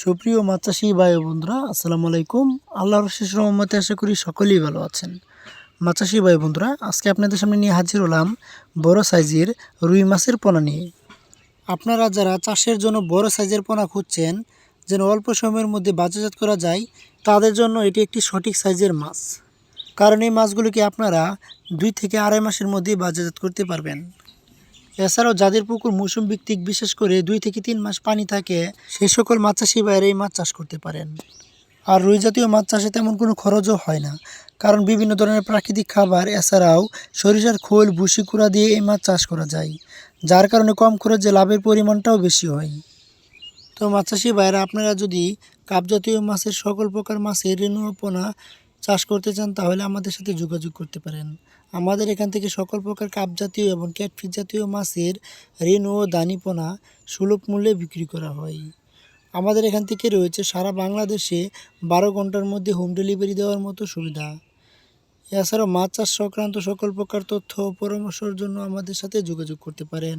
সুপ্রিয় চাষি ভাই বন্ধুরা, আসসালামু আলাইকুম। আল্লাহর শেষ রহমতে আশা করি সকলেই ভালো আছেন। চাষি ভাই বন্ধুরা, আজকে আপনাদের সামনে নিয়ে হাজির হলাম বড় সাইজের রুই মাছের পোনা নিয়ে। আপনারা যারা চাষের জন্য বড় সাইজের পোনা খুঁজছেন, যেন অল্প সময়ের মধ্যে বাজারজাত করা যায়, তাদের জন্য এটি একটি সঠিক সাইজের মাছ। কারণ এই মাছগুলোকে আপনারা দুই থেকে আড়াই মাসের মধ্যে বাজারজাত করতে পারবেন। এছাড়াও যাদের পুকুর মৌসুম ভিত্তিক বিশেষ করে দুই থেকে তিন মাস পানি থাকে, সেই সকল মাছ চাষি বাইরে এই মাছ চাষ করতে পারেন। আর রুই জাতীয় মাছ চাষে তেমন কোনো খরচও হয় না, কারণ বিভিন্ন ধরনের প্রাকৃতিক খাবার, এছাড়াও সরিষার খোল, ভুসি কুড়া দিয়ে এই মাছ চাষ করা যায়, যার কারণে কম খরচে লাভের পরিমাণটাও বেশি হয়। তো মাছ চাষি ভাইরা আপনারা যদি কাপ জাতীয় মাছের সকল প্রকার মাছের রেণুপোনা চাষ করতে চান, তাহলে আমাদের সাথে যোগাযোগ করতে পারেন। আমাদের এখান থেকে সকল প্রকার কাপ জাতীয় এবং ক্যাটফিস জাতীয় মাছের ঋণ ও দানিপোনা সুলভ মূল্যে বিক্রি করা হয়। আমাদের এখান থেকে রয়েছে সারা বাংলাদেশে বারো ঘণ্টার মধ্যে হোম ডেলিভারি দেওয়ার মতো সুবিধা। এছাড়াও মাছ চাষ সংক্রান্ত সকল প্রকার তথ্য ও পরামর্শের জন্য আমাদের সাথে যোগাযোগ করতে পারেন।